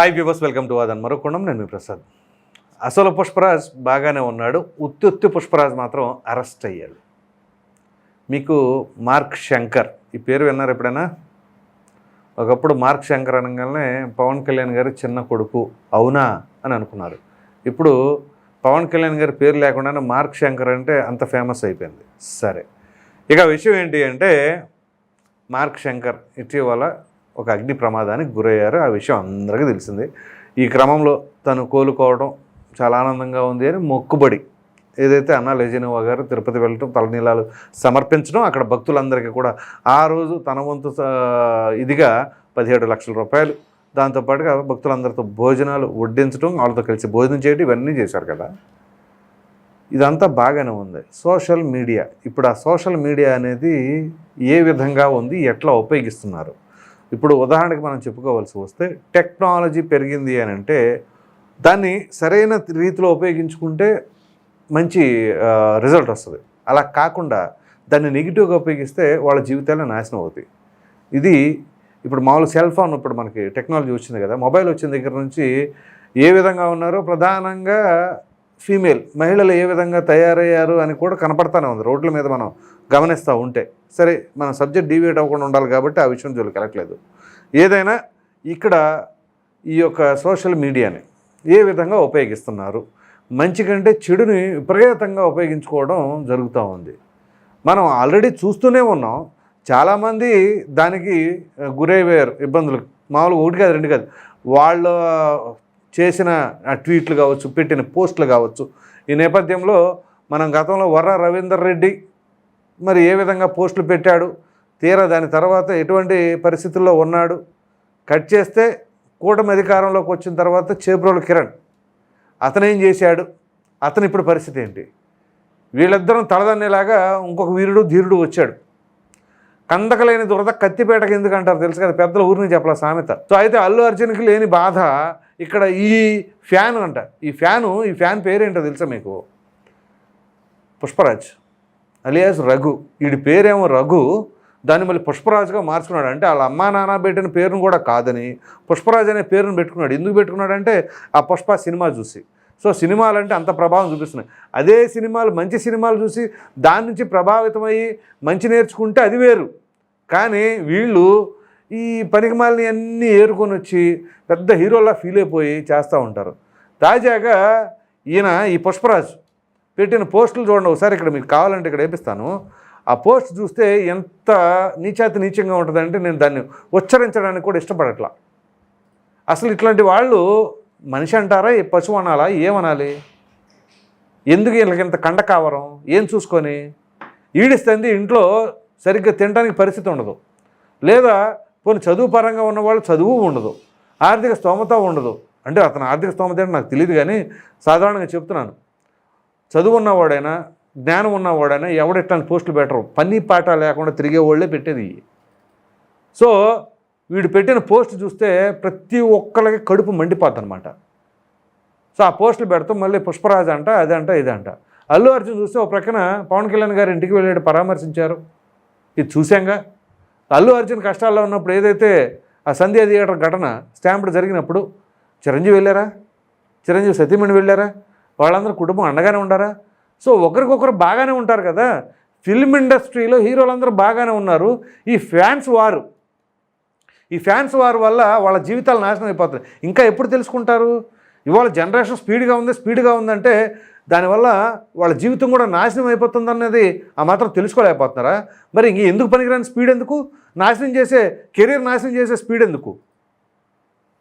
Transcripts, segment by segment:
Hi viewers welcome to వాదన్ మరొకొండం నేను మీ ప్రసాద్ అసలు పుష్పరాజ్ బాగానే ఉన్నాడు ఉత్తి పుష్పరాజ్ మాత్రం అరెస్ట్ అయ్యాడు మీకు మార్క్ శంకర్ ఈ పేరు విన్నారు ఎప్పుడైనా ఒకప్పుడు మార్క్ శంకర్ అనగానే పవన్ కళ్యాణ్ గారి చిన్న కొడుకు అవునా అని అనుకున్నారు ఇప్పుడు పవన్ కళ్యాణ్ గారి పేరు లేకుండానే మార్క్ శంకర్ అంటే అంత ఫేమస్ అయిపోయింది సరే ఇక విషయం ఏంటి అంటే మార్క్ శంకర్ ఇటీవల ఒక అగ్ని ప్రమాదానికి గురయ్యారు. ఆ విషయం అందరికీ తెలిసిందే. ఈ క్రమంలో తను కోలుకోవడం చాలా ఆనందంగా ఉంది అని మొక్కుబడి ఏదైతే అన్నా లెజినోవా గారు తిరుపతి వెళ్ళటం తలనీలాలు సమర్పించడం అక్కడ భక్తులందరికీ కూడా ఆ రోజు తన వంతు ఇదిగా పదిహేడు లక్షల రూపాయలు. దాంతోపాటుగా భక్తులందరితో భోజనాలు వడ్డించడం వాళ్ళతో కలిసి భోజనం చేయడం ఇవన్నీ చేశారు కదా. ఇదంతా బాగానే ఉంది. Social media. ఇప్పుడు ఆ సోషల్ మీడియా అనేది ఏ విధంగా ఉంది ఎట్లా ఉపయోగిస్తున్నారు? ఇప్పుడు ఉదాహరణకి మనం చెప్పుకోవాల్సి వస్తే టెక్నాలజీ పెరిగింది అని అంటే దాన్ని సరైన రీతిలో ఉపయోగించుకుంటే మంచి రిజల్ట్ వస్తుంది. అలా కాకుండా దాన్ని నెగిటివ్గా ఉపయోగిస్తే వాళ్ళ జీవితాలే నాశనం అవుతాయి. ఇది ఇప్పుడు మామూలు సెల్ ఫోన్ ఇప్పుడు మనకి టెక్నాలజీ వచ్చింది కదా మొబైల్ వచ్చిన దగ్గర నుంచి ఏ విధంగా ఉన్నారో ప్రధానంగా ఫీమేల్ మహిళలు ఏ విధంగా తయారయ్యారు అని కూడా కనపడతానే ఉంది. రోడ్ల మీద మనం గమనిస్తూ ఉంటే. సరే మన సబ్జెక్ట్ డివియేట్ అవ్వకుండా ఉండాలి కాబట్టి ఆ విషయం జోలికి వెళ్ళట్లేదు. ఏదైనా ఇక్కడ ఈ యొక్క సోషల్ మీడియాని ఏ విధంగా ఉపయోగిస్తున్నారు? మంచి కంటే చెడుని విపరీతంగా ఉపయోగించుకోవడం జరుగుతూ ఉంది. మనం ఆల్రెడీ చూస్తూనే ఉన్నాం. చాలామంది దానికి ఆ, గురయ్యారు ఇబ్బందులు. మామూలుగా ఒకటి కాదు రెండు కాదు. వాళ్ళ చేసిన ట్వీట్లు కావచ్చు పెట్టిన పోస్టులు కావచ్చు. ఈ నేపథ్యంలో మనం గతంలో వర్ర రవీందర్ రెడ్డి మరి ఏ విధంగా పోస్టులు పెట్టాడు తీరా దాని తర్వాత ఎటువంటి పరిస్థితుల్లో ఉన్నాడు కట్ చేస్తే కూటమి అధికారంలోకి వచ్చిన తర్వాత చేబ్రోలు కిరణ్ అతనేం చేశాడు అతను ఇప్పుడు పరిస్థితి ఏంటి? వీళ్ళిద్దరం తలదన్నేలాగా ఇంకొక వీరుడు ధీరుడు వచ్చాడు. కందకలేని దురద కత్తిపేటకి ఎందుకు అంటారు తెలుసు కదా? పెద్దల ఊరిని చెప్పాల సామెత. సో అయితే అల్లు అర్జున్కి లేని బాధ ఇక్కడ ఈ ఫ్యాన్ అంట. ఈ ఫ్యాను ఈ ఫ్యాన్ పేరేంటో తెలుసా మీకు? పుష్పరాజ్ అలియాస్ రఘు. వీడి పేరేమో రఘు. దాన్ని మళ్ళీ పుష్పరాజుగా మార్చుకున్నాడు. అంటే వాళ్ళ అమ్మా నాన్న పెట్టిన పేరును కూడా కాదని పుష్పరాజ్ అనే పేరును పెట్టుకున్నాడు. ఎందుకు పెట్టుకున్నాడంటే ఆ పుష్ప సినిమా చూసి. సో సినిమాలు అంటే అంత ప్రభావం చూపిస్తున్నాయి. అదే సినిమాలు మంచి సినిమాలు చూసి దాని నుంచి ప్రభావితమయ్యి మంచి నేర్చుకుంటే అది వేరు. కానీ వీళ్ళు ఈ పనికిమాలని అన్నీ ఏరుకొని వచ్చి పెద్ద హీరోలా ఫీల్ అయిపోయి చేస్తూ ఉంటారు. తాజాగా ఈయన ఈ పుష్పరాజు పెట్టిన పోస్టులు చూడండి ఒకసారి ఇక్కడ మీకు కావాలంటే ఇక్కడ వేపిస్తాను. ఆ పోస్ట్ చూస్తే ఎంత నీచాతి నీచంగా ఉంటుందంటే నేను దాన్ని ఉచ్చరించడానికి కూడా ఇష్టపడట్లా. అసలు ఇట్లాంటి వాళ్ళు మనిషి అంటారా ఈ పశువు అనాలా ఏమనాలి? ఎందుకు వీళ్ళకి ఇంత కండ కావరం? ఏం చూసుకొని? ఈడిస్తుంది ఇంట్లో సరిగ్గా తినడానికి పరిస్థితి ఉండదు. లేదా పోనీ చదువు పరంగా ఉన్నవాళ్ళు చదువు ఉండదు. ఆర్థిక స్తోమత ఉండదు. అంటే అతను ఆర్థిక స్తోమత అంటే నాకు తెలియదు కానీ సాధారణంగా చెప్తున్నాను. చదువు ఉన్నవాడైనా జ్ఞానం ఉన్నవాడైనా ఎవడు ఇట్లాంటి పోస్టులు పెట్టరు. పని పాట లేకుండా తిరిగే వాళ్ళే పెట్టేది. సో వీడు పెట్టిన పోస్ట్ చూస్తే ప్రతి ఒక్కరికి కడుపు మండిపోద్ది అనమాట సో ఆ పోస్టులు పెడతాం మళ్ళీ పుష్పరాజ్ అంట అదంట ఇదంట. అల్లు అర్జున్ చూస్తే ఒక ప్రక్కన పవన్ కళ్యాణ్ గారి ఇంటికి వెళ్ళాడు పరామర్శించారు. ఇది చూసాంగా అల్లు అర్జున్ కష్టాల్లో ఉన్నప్పుడు ఏదైతే ఆ సంధ్యా థియేటర్ ఘటన స్టాంపుడు జరిగినప్పుడు చిరంజీవి వెళ్ళారా? చిరంజీవి సతీమణి వెళ్ళారా? వాళ్ళందరూ కుటుంబం అండగానే ఉండారా? సో ఒకరికొకరు బాగానే ఉంటారు కదా? ఫిల్మ్ ఇండస్ట్రీలో హీరోలందరూ బాగానే ఉన్నారు. ఈ ఫ్యాన్స్ వారు. ఈ ఫ్యాన్స్ వారి వల్ల వాళ్ళ జీవితాలు నాశనం అయిపోతాయి ఇంకా ఎప్పుడు తెలుసుకుంటారు? ఇవాళ జనరేషన్ స్పీడ్గా ఉంది స్పీడ్గా ఉందంటే దానివల్ల వాళ్ళ జీవితం కూడా నాశనం అయిపోతుంది అన్నది ఆ మాత్రం తెలుసుకోలేకపోతున్నారా? మరి ఇంక ఎందుకు పనికిరాని స్పీడ్ ఎందుకు? నాశనం చేసే కెరీర్ నాశనం చేసే స్పీడ్ ఎందుకు?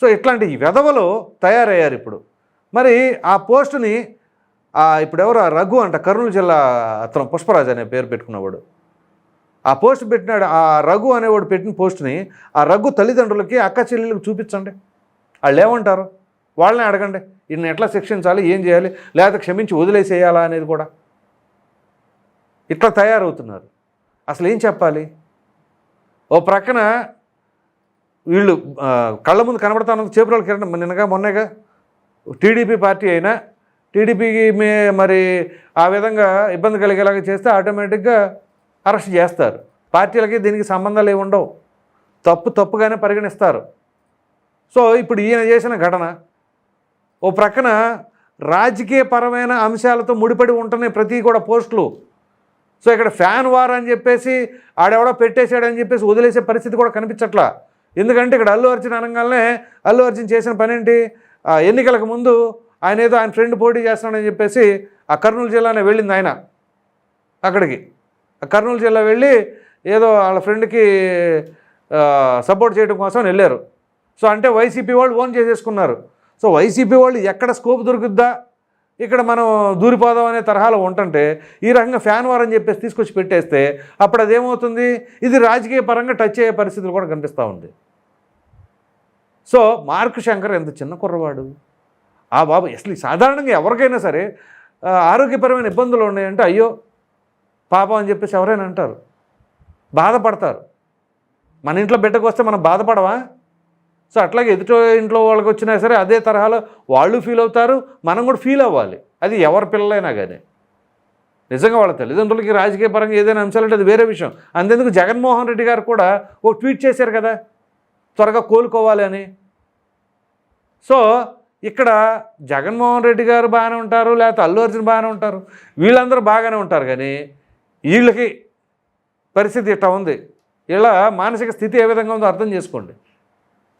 సో ఇట్లాంటి వెధవలు తయారయ్యారు ఇప్పుడు. మరి ఆ పోస్టుని ఇప్పుడు ఎవరు? ఆ రఘు అంట కర్నూలు జిల్లా అతను పుష్పరాజ్ అనే పేరు పెట్టుకున్నవాడు. ఆ పోస్ట్ పెట్టినాడు ఆ రఘు అనేవాడు పెట్టిన పోస్ట్ని ఆ రఘు తల్లిదండ్రులకి అక్క చెల్లెళ్ళకి చూపించండి. వాళ్ళు ఏమంటారు? వాళ్ళని అడగండి. ఈయన ఎట్లా శిక్షించాలి ఏం చేయాలి లేకపోతే క్షమించి వదిలేసేయాలా అనేది కూడా. ఇట్లా తయారవుతున్నారు. అసలు ఏం చెప్పాలి? ఓ ప్రక్కన వీళ్ళు కళ్ళ ముందు కనబడతాను చేపురాలు కిరణ్ నిన్నగా మొన్నగా టీడీపీ పార్టీ అయినా టీడీపీకి మే మరి ఆ విధంగా ఇబ్బంది కలిగేలాగా చేస్తే ఆటోమేటిక్గా అరెస్ట్ చేస్తారు. పార్టీలకి దీనికి సంబంధాలు ఏమి ఉండవు. తప్పు తప్పుగానే పరిగణిస్తారు. సో ఇప్పుడు ఈయన చేసిన ఘటన ఓ ప్రక్కన రాజకీయపరమైన అంశాలతో ముడిపడి ఉంటున్నాయి ప్రతి కూడా పోస్టులు. సో ఇక్కడ ఫ్యాన్ వార్ అని చెప్పేసి ఆడెవడో పెట్టేశాడని చెప్పేసి వదిలేసే పరిస్థితి కూడా కనిపించట్లా. ఎందుకంటే ఇక్కడ అల్లు అర్జున్ అనగానే అల్లు అర్జున్ చేసిన పని ఏంటి ఆ ఎన్నికలకు ముందు ఆయన ఏదో ఆయన ఫ్రెండ్ పోటీ చేస్తున్నాడని చెప్పేసి ఆ కర్నూలు జిల్లానే వెళ్ళింది ఆయన అక్కడికి. ఆ కర్నూలు జిల్లా వెళ్ళి ఏదో వాళ్ళ ఫ్రెండ్కి సపోర్ట్ చేయడం కోసం వెళ్ళారు. సో అంటే వైసీపీ వాళ్ళు ఓన్ చేసేసుకున్నారు. సో వైసీపీ వాళ్ళు ఎక్కడ స్కోప్ దొరుకుద్దా? ఇక్కడ మనం దూరిపోదాం అనే తరహాలో ఉంటుంటే ఈ రకంగా ఫ్యాన్ వార్ అని చెప్పేసి తీసుకొచ్చి పెట్టేస్తే అప్పుడు అదేమవుతుంది? ఇది రాజకీయ పరంగా టచ్ అయ్యే పరిస్థితులు కూడా కనిపిస్తూ ఉంది. సో మార్క్ శంకర్ ఎంత చిన్న కుర్రవాడు. ఆ బాబు అసలు సాధారణంగా ఎవరికైనా సరే ఆరోగ్యపరమైన ఇబ్బందులు ఉన్నాయంటే అయ్యో పాపం అని చెప్పేసి ఎవరైనా అంటారు. బాధపడతారు. మన ఇంట్లో బిడ్డకు వస్తే మనం బాధపడవా సో అట్లాగే ఎదుటో ఇంట్లో వాళ్ళకి వచ్చినా సరే అదే తరహాలో వాళ్ళు ఫీల్ అవుతారు మనం కూడా ఫీల్ అవ్వాలి. అది ఎవరి పిల్లలైనా కానీ నిజంగా వాళ్ళ తల్లిదండ్రులకి రాజకీయ పరంగా ఏదైనా అంశాలంటే అది వేరే విషయం. అంతేందుకు జగన్మోహన్ రెడ్డి గారు కూడా ఒక ట్వీట్ చేశారు కదా త్వరగా కోలుకోవాలి అని. సో ఇక్కడ జగన్మోహన్ రెడ్డి గారు బాగానే ఉంటారు లేకపోతే అల్లు అర్జున్ బాగానే ఉంటారు. వీళ్ళందరూ బాగానే ఉంటారు కానీ వీళ్ళకి పరిస్థితి ఇట్లా ఉంది. ఇలా మానసిక స్థితి ఏ విధంగా ఉందో అర్థం చేసుకోండి.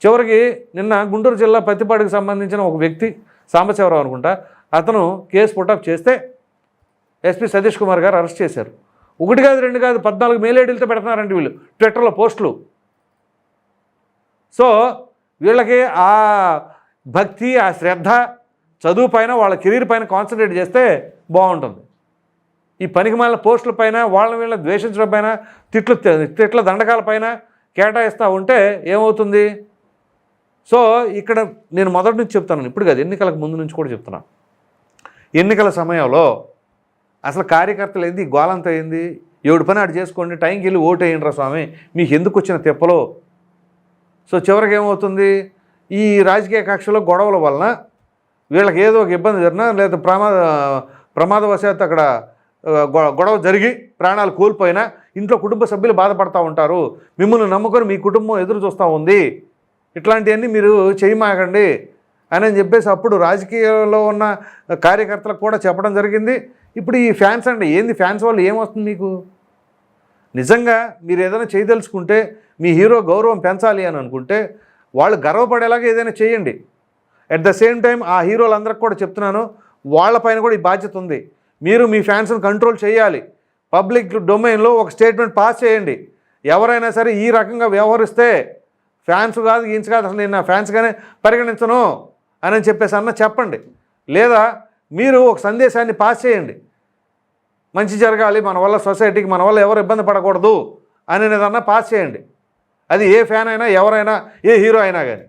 చివరికి నిన్న గుంటూరు జిల్లా పత్తిపాడుకు సంబంధించిన ఒక వ్యక్తి సాంబశివరావు అనుకుంటా అతను కేసు పుటప్ చేస్తే ఎస్పీ సతీష్ కుమార్ గారు అరెస్ట్ చేశారు. ఒకటి కాదు రెండు కాదు పద్నాలుగు మేలేడీలతో పెడుతున్నారండి వీళ్ళు ట్విట్టర్లో పోస్టులు. సో వీళ్ళకి ఆ భక్తి ఆ శ్రద్ధ చదువు పైన వాళ్ళ కెరీర్ పైన కాన్సన్ట్రేట్ చేస్తే బాగుంటుంది. ఈ పనికిమాలిన పోస్టుల పైన వాళ్ళని వీళ్ళని ద్వేషించడం పైన తిట్లు తిట్ల దండకాల పైన కేటాయిస్తూ ఉంటే ఏమవుతుంది? సో ఇక్కడ నేను మొదటి నుంచి చెప్తాను ఇప్పుడు కాదు ఎన్నికలకు ముందు నుంచి కూడా చెప్తున్నా. ఎన్నికల సమయంలో అసలు కార్యకర్తలు ఏంది గోలంత ఏంది ఏడు పని ఆడు చేసుకోండి టైంకి వెళ్ళి ఓటు రా స్వామి మీకు ఎందుకు వచ్చిన తెప్పలో? సో చివరికి ఏమవుతుంది ఈ రాజకీయ కక్షలో గొడవల వలన వీళ్ళకి ఏదో ఒక ఇబ్బంది జరిగినా లేదా ప్రమాద ప్రమాదవశాత్తు అక్కడ గొ- గొడవ జరిగి ప్రాణాలు కోల్పోయినా ఇంట్లో కుటుంబ సభ్యులు బాధపడుతూ ఉంటారు. మిమ్మల్ని నమ్ముకొని మీ కుటుంబం ఎదురు చూస్తూ ఉంది. ఇట్లాంటివన్నీ మీరు చేయమాకండి అని అని చెప్పేసి అప్పుడు రాజకీయాల్లో ఉన్న కార్యకర్తలకు కూడా చెప్పడం జరిగింది. ఇప్పుడు ఈ ఫ్యాన్స్ అండి ఏంది ఫ్యాన్స్ వాళ్ళు ఏమొస్తుంది మీకు? నిజంగా మీరు ఏదైనా చేయదలుచుకుంటే మీ హీరో గౌరవం పెంచాలి అని అనుకుంటే వాళ్ళు గర్వపడేలాగా ఏదైనా చేయండి. అట్ ద సేమ్ టైం ఆ హీరోలందరికి కూడా చెప్తున్నాను వాళ్ళపైన కూడా ఈ బాధ్యత ఉంది. మీరు మీ ఫ్యాన్స్ని కంట్రోల్ చేయాలి. పబ్లిక్ డొమైన్లో ఒక స్టేట్మెంట్ పాస్ చేయండి. ఎవరైనా సరే ఈ రకంగా వ్యవహరిస్తే ఫ్యాన్స్ కాదు ఈన్స్ కాదు అసలు నేను నా ఫ్యాన్స్గానే పరిగణించను అని చెప్పేసి అన్న చెప్పండి. లేదా మీరు ఒక సందేశాన్ని పాస్ చేయండి. మంచి జరగాలి మన వల్ల సొసైటీకి మన వల్ల ఎవరు ఇబ్బంది పడకూడదు అనేదన్నా పాస్ చేయండి. అది ఏ ఫ్యాన్ అయినా ఎవరైనా ఏ హీరో అయినా కానీ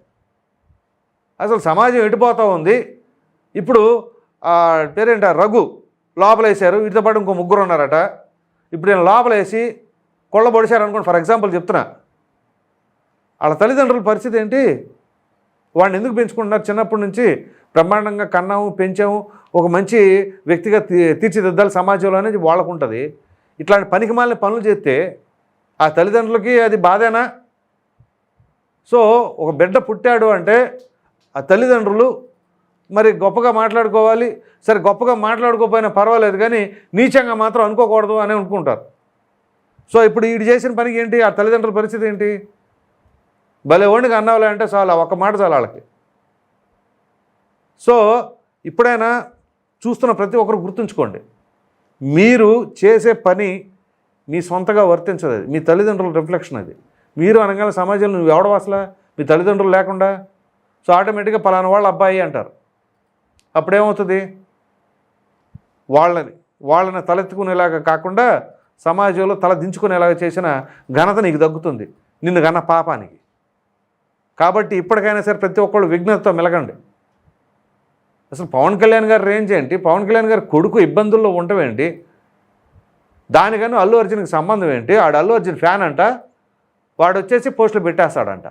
అసలు సమాజం ఎటుపోతూ ఉంది? ఇప్పుడు పేరేంట రఘు లోపలేసారు వీటితో పాటు ఇంకో ముగ్గురు ఉన్నారట. ఇప్పుడు నేను లోపలేసి కొళ్ళ పొడిచారు అనుకోండి ఫర్ ఎగ్జాంపుల్ చెప్తున్నా. వాళ్ళ తల్లిదండ్రుల పరిస్థితి ఏంటి? వాడిని ఎందుకు పెంచుకుంటున్నారు? చిన్నప్పటి నుంచి బ్రహ్మాండంగా కన్నాము పెంచాము. ఒక మంచి వ్యక్తిగా తీ- తీర్చిదిద్దాలి సమాజంలో అనేది వాళ్ళకు ఉంటుంది. ఇట్లాంటి పనికిమాలిన పనులు చేస్తే ఆ తల్లిదండ్రులకి అది బాధేనా? సో ఒక బిడ్డ పుట్టాడు అంటే ఆ తల్లిదండ్రులు మరి గొప్పగా మాట్లాడుకోవాలి. సరే గొప్పగా మాట్లాడుకోకపోయినా పర్వాలేదు కానీ నీచంగా మాత్రం అనుకోకూడదు అని అనుకుంటారు. సో ఇప్పుడు వీడు చేసిన పనికి ఏంటి? ఆ తల్లిదండ్రుల పరిస్థితి ఏంటి? భలే ఓడికి అన్నావులే అంటే చాలు ఒక మాట చాలు వాళ్ళకి. సో ఇప్పుడైనా చూస్తున్న ప్రతి ఒక్కరు గుర్తుంచుకోండి. మీరు చేసే పని మీ సొంతగా వర్తించదు అది. మీ తల్లిదండ్రుల రిఫ్లెక్షన్ అది. మీరు అనగానే సమాజంలో నువ్వు ఎవడవు అసలు? మీ తల్లిదండ్రులు లేకుండా? సో ఆటోమేటిక్గా పలానా వాళ్ళ అబ్బాయి అంటారు. అప్పుడేమవుతుంది? వాళ్ళని వాళ్ళని తలెత్తుకునేలాగా కాకుండా సమాజంలో తల దించుకునేలాగా చేసిన ఘనత నీకు దక్కుతుంది నిన్ను కన్న పాపానికి. కాబట్టి ఇప్పటికైనా సరే ప్రతి ఒక్కళ్ళు విఘ్నతతో మెలగండి. అసలు పవన్ కళ్యాణ్ గారి రేంజ్ ఏంటి? పవన్ కళ్యాణ్ గారి కొడుకు ఇబ్బందుల్లో ఉండవేంటి? దానికన్నా అల్లు అర్జున్కి సంబంధం ఏంటి? ఆడు అల్లు అర్జున్ ఫ్యాన్ అంట వాడు వచ్చేసి పోస్టులు పెట్టేస్తాడంట.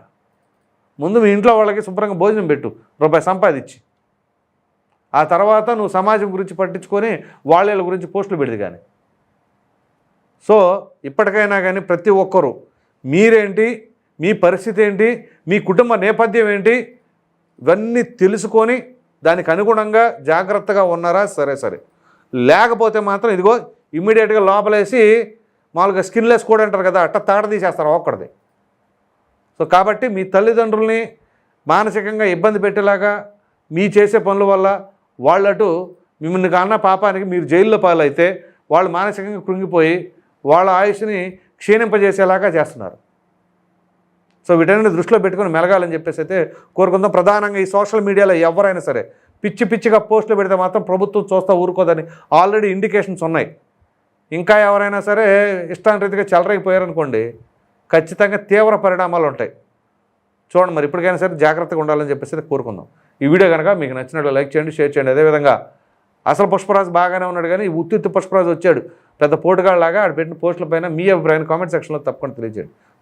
ముందు మీ ఇంట్లో వాళ్ళకి శుభ్రంగా భోజనం పెట్టు రూపాయి సంపాదించి. ఆ తర్వాత నువ్వు సమాజం గురించి పట్టించుకొని వాళ్ళ గురించి పోస్టులు పెడితే కానీ సో ఇప్పటికైనా కానీ ప్రతి ఒక్కరూ మీరేంటి? మీ పరిస్థితి ఏంటి? మీ కుటుంబ నేపథ్యం ఏంటి? ఇవన్నీ తెలుసుకొని దానికి అనుగుణంగా జాగ్రత్తగా ఉన్నారా? సరే సరే. లేకపోతే మాత్రం ఇదిగో ఇమ్మీడియట్గా లోపలేసి మామూలుగా స్కిన్లెస్ కూడా అంటారు కదా అట్ట తాట తీసేస్తారు ఒక్కడిది. సో కాబట్టి మీ తల్లిదండ్రుల్ని మానసికంగా ఇబ్బంది పెట్టేలాగా మీ చేసే పనుల వల్ల వాళ్ళటు మిమ్మల్ని కాన్న పాపానికి మీరు జైల్లో పాలైతే వాళ్ళు మానసికంగా కృంగిపోయి వాళ్ళ ఆయుష్ని క్షీణింపజేసేలాగా చేస్తున్నారు. సో వీటన్నిటిని దృష్టిలో పెట్టుకుని మెలగాలని చెప్పేసి అయితే కోరుకుందాం. ప్రధానంగా ఈ సోషల్ మీడియాలో ఎవరైనా సరే పిచ్చి పిచ్చిగా పోస్టులు పెడితే మాత్రం ప్రభుత్వం చూస్తా ఊరుకోదని ఆల్రెడీ ఇండికేషన్స్ ఉన్నాయి. ఇంకా ఎవరైనా సరే ఇష్టానురీతిగా చెలరైపోయారనుకోండి ఖచ్చితంగా తీవ్ర పరిణామాలు ఉంటాయి. చూడండి మరి ఇప్పటికైనా సరే జాగ్రత్తగా ఉండాలని చెప్పేసి అయితే కోరుకుందాం. ఈ వీడియో కనుక మీకు నచ్చినట్లు లైక్ చేయండి షేర్ చేయండి. అదేవిధంగా అసలు పుష్పరాజు బాగానే ఉన్నాడు కానీ ఉత్తి ఉత్తిత్తు పుష్పరాజు వచ్చాడు. పెద్ద పోటుగాళ్ళలాగా ఆడు పెట్టిన పోస్టుల పైన మీ అభిప్రాయాన్ని కామెంట్ సెక్షన్లో తప్పకుండా తెలియజేయండి.